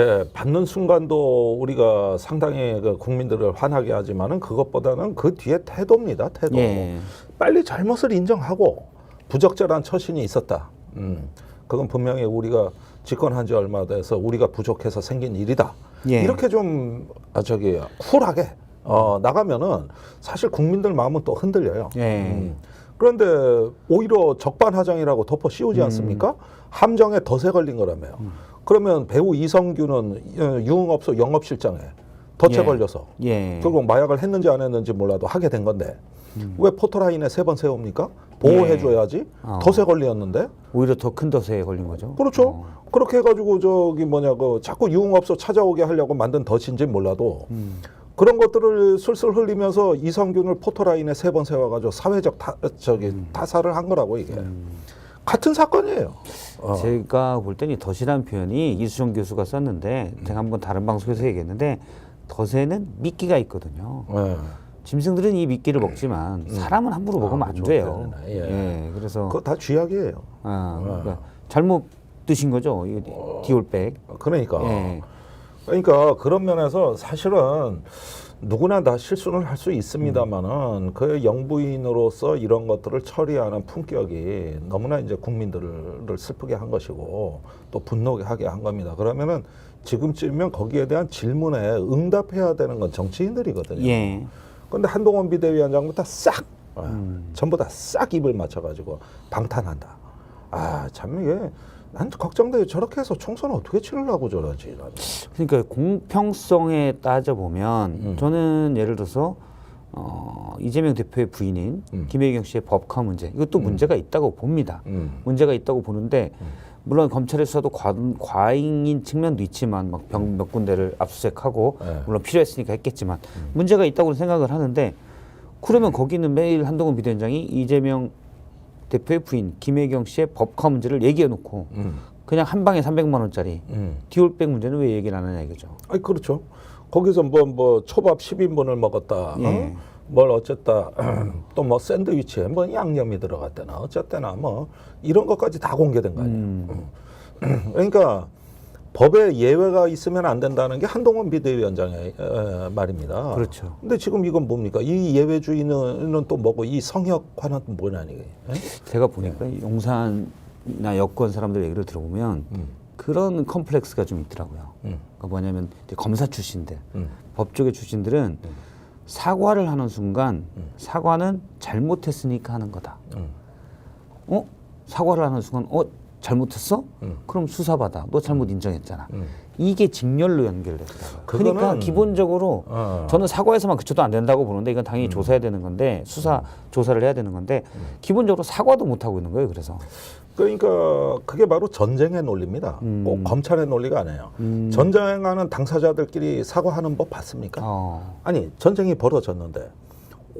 예, 받는 순간도 우리가 상당히 그 국민들을 화나게 하지만은 그것보다는 그 뒤에 태도입니다. 태도. 예. 빨리 잘못을 인정하고 부적절한 처신이 있었다. 음, 그건 분명히 우리가 집권한 지 얼마 돼서 우리가 부족해서 생긴 일이다. 예. 이렇게 좀 아, 저기 쿨하게 어, 나가면은 사실 국민들 마음은 또 흔들려요. 예. 음. 그런데 오히려 적반하장이라고 덮어 음. 씌우지 않습니까? 함정에 덫에 걸린 거라며요. 그러면 배우 이성규는 어, 유흥업소 영업실장에 덫에 예. 걸려서 예. 결국 마약을 했는지 안 했는지 몰라도 하게 된 건데 왜 포토라인에 세 번 세웁니까? 보호해줘야지. 음. 예. 어. 덫에 걸렸는데. 오히려 더 큰 덫에 걸린 거죠. 그렇죠. 어. 그렇게 해가지고 저기 뭐냐 그 자꾸 유흥업소 찾아오게 하려고 만든 덫인지 몰라도 음. 그런 것들을 술술 흘리면서 이성균을 포토라인에 세 번 세워가지고 사회적 타, 저기 음. 타살을 한 거라고 이게 같은 사건이에요. 어. 제가 볼 때는 이 덫이라는 표현이 이수정 교수가 썼는데 음. 제가 한번 다른 방송에서 얘기했는데 덫에는 미끼가 있거든요. 예. 짐승들은 이 미끼를 먹지만 사람은 함부로 아, 먹으면 안 그렇죠. 돼요. 예. 예. 그래서 그거 다 쥐약이에요. 아, 그러니까 잘못 드신 거죠. 이 디올백. 그러니까. 예. 그러니까 그런 면에서 사실은 누구나 다 실수는 할 수 있습니다만은 그 영부인으로서 이런 것들을 처리하는 품격이 너무나 이제 국민들을 슬프게 한 것이고 또 분노하게 하게 한 겁니다. 그러면은 지금쯤이면 거기에 대한 질문에 응답해야 되는 건 정치인들이거든요. 예. 근데 한동훈 비대위원장부터 싹 어, 전부 다 싹 입을 맞춰가지고 방탄한다. 아 참 이게 난 걱정돼요. 저렇게 해서 총선 어떻게 치르려고 저러지? 나는. 그러니까 공평성에 따져 보면 음. 저는 예를 들어서 어, 이재명 대표의 부인인 음. 김혜경 씨의 법카 문제 이것도 문제가 있다고 봅니다. 음. 문제가 있다고 보는데 물론 검찰의 수사도 과, 과잉인 측면도 있지만 막 병 몇 군데를 압수수색하고 네. 물론 필요했으니까 했겠지만 문제가 있다고 생각을 하는데 그러면 거기는 매일 한동훈 비대위원장이 이재명 대표의 부인 김혜경 씨의 법카 문제를 얘기해 놓고 음. 그냥 한 방에 300만 원짜리 음. 디올백 문제는 왜 얘기를 안 하냐 이거죠. 아니 그렇죠. 거기서 뭐 뭐 초밥 10인분을 먹었다. 예. 어? 뭘 어쨌다. 또 뭐 샌드위치에 뭐 양념이 들어갔다나 어쨌거나 뭐 이런 것까지 다 공개된 거 아니에요. 음. 음. 그러니까 법에 예외가 있으면 안 된다는 게 한동훈 비대위원장의 에, 말입니다. 그렇죠. 근데 지금 이건 뭡니까? 이 예외주의는 또 뭐고 이 성역화는 뭐냐니? 예? 제가 보니까 용산이나 여권 사람들 얘기를 들어보면 음. 그런 컴플렉스가 좀 있더라고요. 음. 그러니까 뭐냐면 검사 출신들, 음. 법조계 출신들은 사과를 하는 순간 사과는 잘못했으니까 하는 거다. 음. 어? 사과를 하는 순간 어? 잘못했어? 음. 그럼 수사받아. 너 잘못 인정했잖아. 음. 이게 직렬로 연결되더라고요. 그러니까 기본적으로 어. 저는 사과에서만 그쳐도 안 된다고 보는데 이건 당연히 조사해야 되는 건데 수사 조사를 해야 되는 건데 기본적으로 사과도 못 하고 있는 거예요. 그래서 그러니까 그게 바로 전쟁의 논리입니다. 음. 꼭 검찰의 논리가 아니에요. 전쟁하는 당사자들끼리 사과하는 법 봤습니까? 어, 아니 전쟁이 벌어졌는데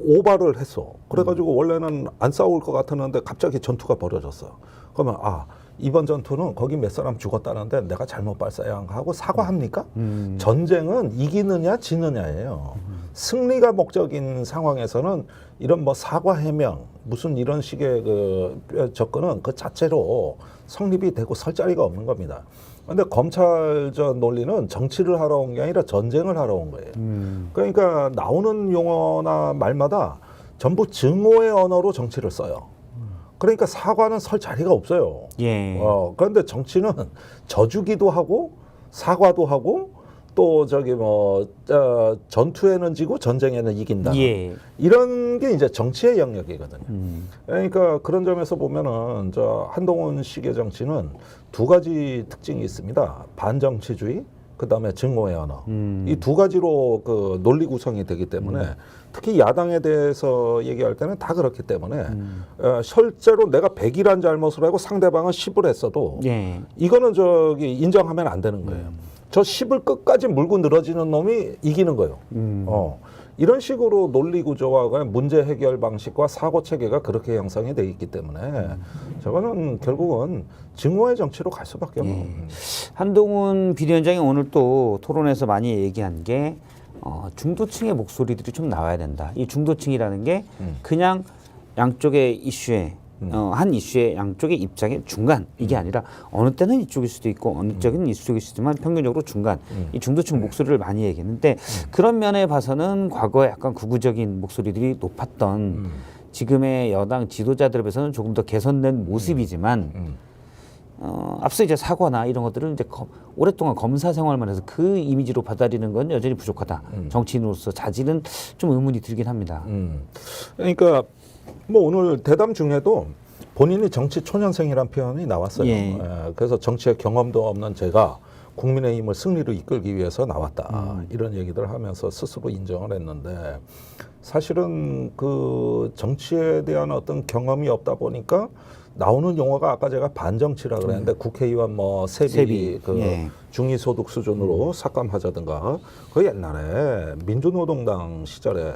오바를 했어. 그래가지고 원래는 안 싸울 것 같았는데 갑자기 전투가 벌어졌어. 그러면 아 이번 전투는 거기 몇 사람 죽었다는데 내가 잘못 발사하고 사과합니까? 음. 전쟁은 이기느냐 지느냐예요. 승리가 목적인 상황에서는 이런 뭐 사과 해명 무슨 이런 식의 그 접근은 그 자체로 성립이 되고 설 자리가 없는 겁니다. 근데 검찰 저 논리는 정치를 하러 온 게 아니라 전쟁을 하러 온 거예요. 음, 그러니까 나오는 용어나 말마다 전부 증오의 언어로 정치를 써요. 그러니까 사과는 설 자리가 없어요. 예. 어, 그런데 정치는 져주기도 하고 사과도 하고 또 저기 뭐 어, 전투에는 지고 전쟁에는 이긴다. 예. 이런 게 이제 정치의 영역이거든요. 음, 그러니까 그런 점에서 보면은 저 한동훈 식의 정치는 두 가지 특징이 있습니다. 반정치주의, 그 다음에 증오의 언어. 음. 이두 가지로 그 논리 구성이 되기 때문에 특히 야당에 대해서 얘기할 때는 다 그렇기 때문에 음. 어, 실제로 내가 100이란 잘못을 하고 상대방은 10을 했어도 예. 이거는 저기 인정하면 안 되는 거예요. 저 10을 끝까지 물고 늘어지는 놈이 이기는 거예요. 음. 어. 이런 식으로 논리 구조와 문제 해결 방식과 사고 체계가 그렇게 형성이 돼 있기 때문에 저거는 결국은 증오의 정치로 갈 수밖에 없는 예. 한동훈 비대위원장이 오늘 또 토론에서 많이 얘기한 게 어, 중도층의 목소리들이 좀 나와야 된다. 이 중도층이라는 게 음. 그냥 양쪽의 이슈에 어, 한 이슈의 양쪽의 입장의 중간. 이게 아니라 어느 때는 이쪽일 수도 있고 어느 때는 이쪽일 수도 있지만 평균적으로 중간. 이 중도층 목소리를 많이 얘기했는데 그런 면에 봐서는 과거에 약간 극우적인 목소리들이 높았던 지금의 여당 지도자들에 비해서는 조금 더 개선된 모습이지만 음. 어, 앞서 이제 사과나 이런 것들은 이제 검- 오랫동안 검사 생활만 해서 그 이미지로 받아들이는 건 여전히 부족하다. 정치인으로서 자질은 좀 의문이 들긴 합니다. 음. 그러니까 뭐 오늘 대담 중에도 본인이 정치 초년생이란 표현이 나왔어요. 예. 예, 그래서 정치의 경험도 없는 제가 국민의힘을 승리로 이끌기 위해서 나왔다 음. 이런 얘기들 하면서 스스로 인정을 했는데 사실은 그 정치에 대한 어떤 경험이 없다 보니까 나오는 용어가 아까 제가 반정치라 그랬는데 국회의원 뭐 세비, 음. 세비, 그 예. 중위소득 수준으로 삭감하자든가 그 옛날에 민주노동당 시절에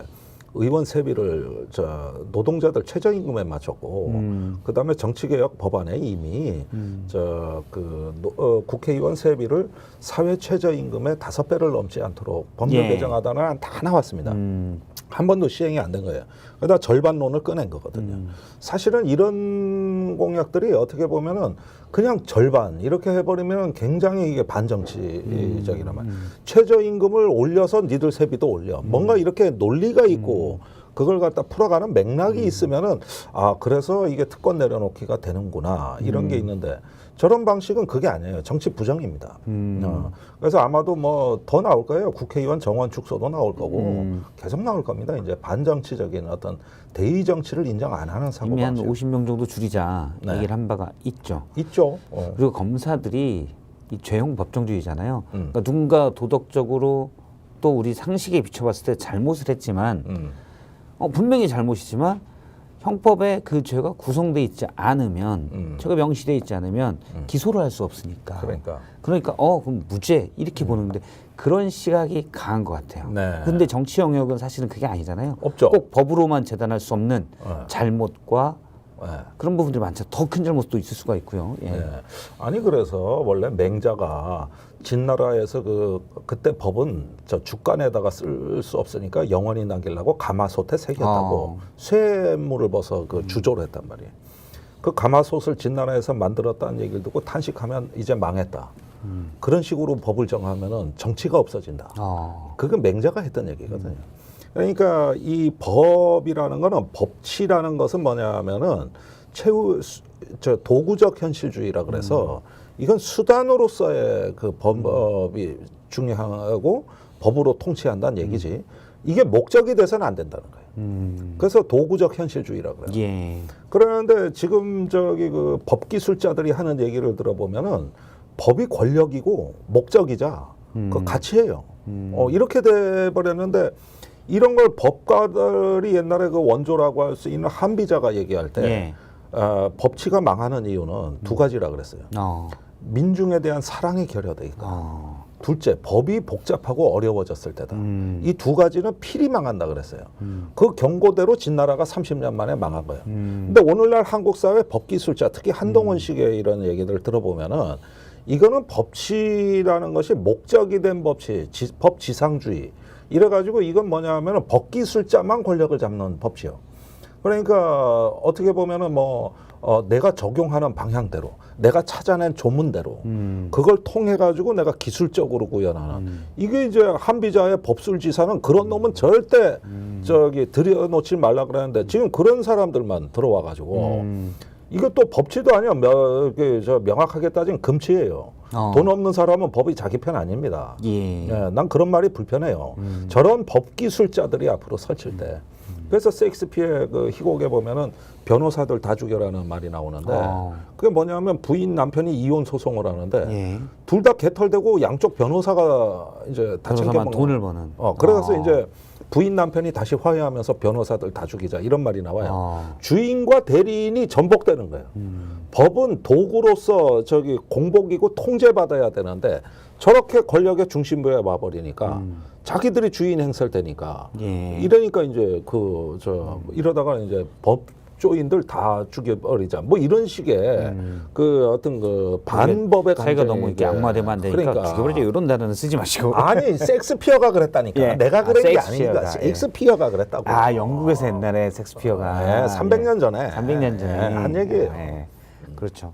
의원 세비를 저 노동자들 최저임금에 맞췄고 음. 그다음에 정치개혁 법안에 이미 저그 어, 국회의원 세비를 사회 최저임금의 다섯 배를 넘지 않도록 법률 예. 개정하다는 다 나왔습니다. 음, 한 번도 시행이 안 된 거예요. 그러다 절반론을 꺼낸 거거든요. 음. 사실은 이런 공약들이 어떻게 보면은 그냥 절반 이렇게 해버리면 굉장히 이게 반정치적이란 말. 음. 최저임금을 올려서 니들 세비도 올려. 뭔가 이렇게 논리가 있고 그걸 갖다 풀어가는 맥락이 있으면은 아 그래서 이게 특권 내려놓기가 되는구나 이런 게 있는데 저런 방식은 그게 아니에요. 정치 부정입니다. 어, 그래서 아마도 뭐 더 나올 거예요. 국회의원 정원 축소도 나올 거고 음. 계속 나올 겁니다. 이제 반정치적인 어떤 대의 정치를 인정 안 하는 사고 이미 한 방식 50명 정도 줄이자 네. 얘기를 한 바가 있죠. 있죠. 어. 그리고 검사들이 이 죄형 법정주의잖아요. 음. 그러니까 누군가 도덕적으로 또 우리 상식에 비춰봤을 때 잘못을 했지만 음. 어, 분명히 잘못이지만 형법에 그 죄가 구성돼 있지 않으면 음. 죄가 명시돼 있지 않으면 기소를 할 수 없으니까. 그러니까. 그러니까 어 그럼 무죄 이렇게 보는데 그런 시각이 강한 것 같아요. 네. 근데 정치 영역은 사실은 그게 아니잖아요. 없죠. 꼭 법으로만 재단할 수 없는 네. 잘못과 네. 그런 부분들이 많죠. 더 큰 잘못도 있을 수가 있고요. 예. 네. 아니 그래서 원래 맹자가 진나라에서 그 그때 법은 저 주간에다가 쓸 수 없으니까 영원히 남기려고 가마솥에 새겼다고 어. 쇠물을 벗어 그 주조를 했단 말이에요. 그 가마솥을 진나라에서 만들었다는 얘기를 듣고 탄식하면 이제 망했다. 그런 식으로 법을 정하면은 정치가 없어진다. 어. 그건 맹자가 했던 얘기거든요. 그러니까 이 법이라는 거는 법치라는 것은 뭐냐면은 최후 수- 저 도구적 현실주의라 그래서 이건 수단으로서의 그 법이 중요하고 법으로 통치한다는 얘기지. 이게 목적이 돼서는 안 된다는 거예요. 음. 그래서 도구적 현실주의라 그래요. 예. 그러는데 지금 저기 그 법기술자들이 하는 얘기를 들어보면은 법이 권력이고 목적이자 그 가치예요. 어, 이렇게 돼 버렸는데 이런 걸 법가들이 옛날에 그 원조라고 할 수 있는 한비자가 얘기할 때 예. 어, 법치가 망하는 이유는 두 가지라 그랬어요. 어. 민중에 대한 사랑이 있다. 어. 둘째, 법이 복잡하고 어려워졌을 때다. 음. 이두 가지는 필히 망한다 그랬어요. 그 경고대로 진나라가 30년 만에 망한 거예요. 음. 근데 오늘날 한국 사회 법기술자, 특히 한동훈 씨의 이런 얘기들 들어보면은 이거는 법치라는 것이 목적이 된 법치, 지, 법지상주의. 이래가지고 이건 뭐냐면은 법기술자만 권력을 잡는 법치요. 그러니까 어떻게 보면은 뭐 어, 내가 적용하는 방향대로, 내가 찾아낸 조문대로 음. 그걸 통해 가지고 내가 기술적으로 구현하는 이게 이제 한비자의 법술지사는 그런 놈은 절대 저기 들여놓지 말라 그러는데 지금 그런 사람들만 들어와 가지고 음. 이것도 법치도 아니야 명, 그, 저 명확하게 따지면 금치예요. 어. 돈 없는 사람은 법이 자기 편 아닙니다. 예. 예, 난 그런 말이 불편해요. 저런 법 기술자들이 앞으로 설칠 때. 그래서 셰익스피어의 그 희곡에 보면은 변호사들 다 죽여라는 말이 나오는데 어. 그게 뭐냐면 부인 남편이 이혼 소송을 하는데 예. 둘 다 개털되고 양쪽 변호사가 이제 다 챙겨먹는 돈을 버는. 어, 그래서 어. 이제 부인 남편이 다시 화해하면서 변호사들 다 죽이자 이런 말이 나와요. 어. 주인과 대리인이 전복되는 거예요. 음. 법은 도구로서 저기 공복이고 통제받아야 되는데 저렇게 권력의 중심부에 와버리니까 자기들이 주인 행세를 되니까 예. 이러니까 이제 그 저 이러다가 이제 법 법조인들 다 죽여버리자. 뭐 이런 식의 그 어떤 그 반법의 감정이 너무 이렇게 악마되면 안 되니까 그러니까. 죽여버리자 이런 단어는 쓰지 마시고. 아니 섹스피어가 그랬다니까. 예. 내가 아, 그런 게 섹스피어가, 아니니까 예. 섹스피어가 그랬다고. 아 영국에서 옛날에 섹스피어가 네, 300년 전에. 예. 300년 전에 예, 한 얘기예요. 예, 그렇죠.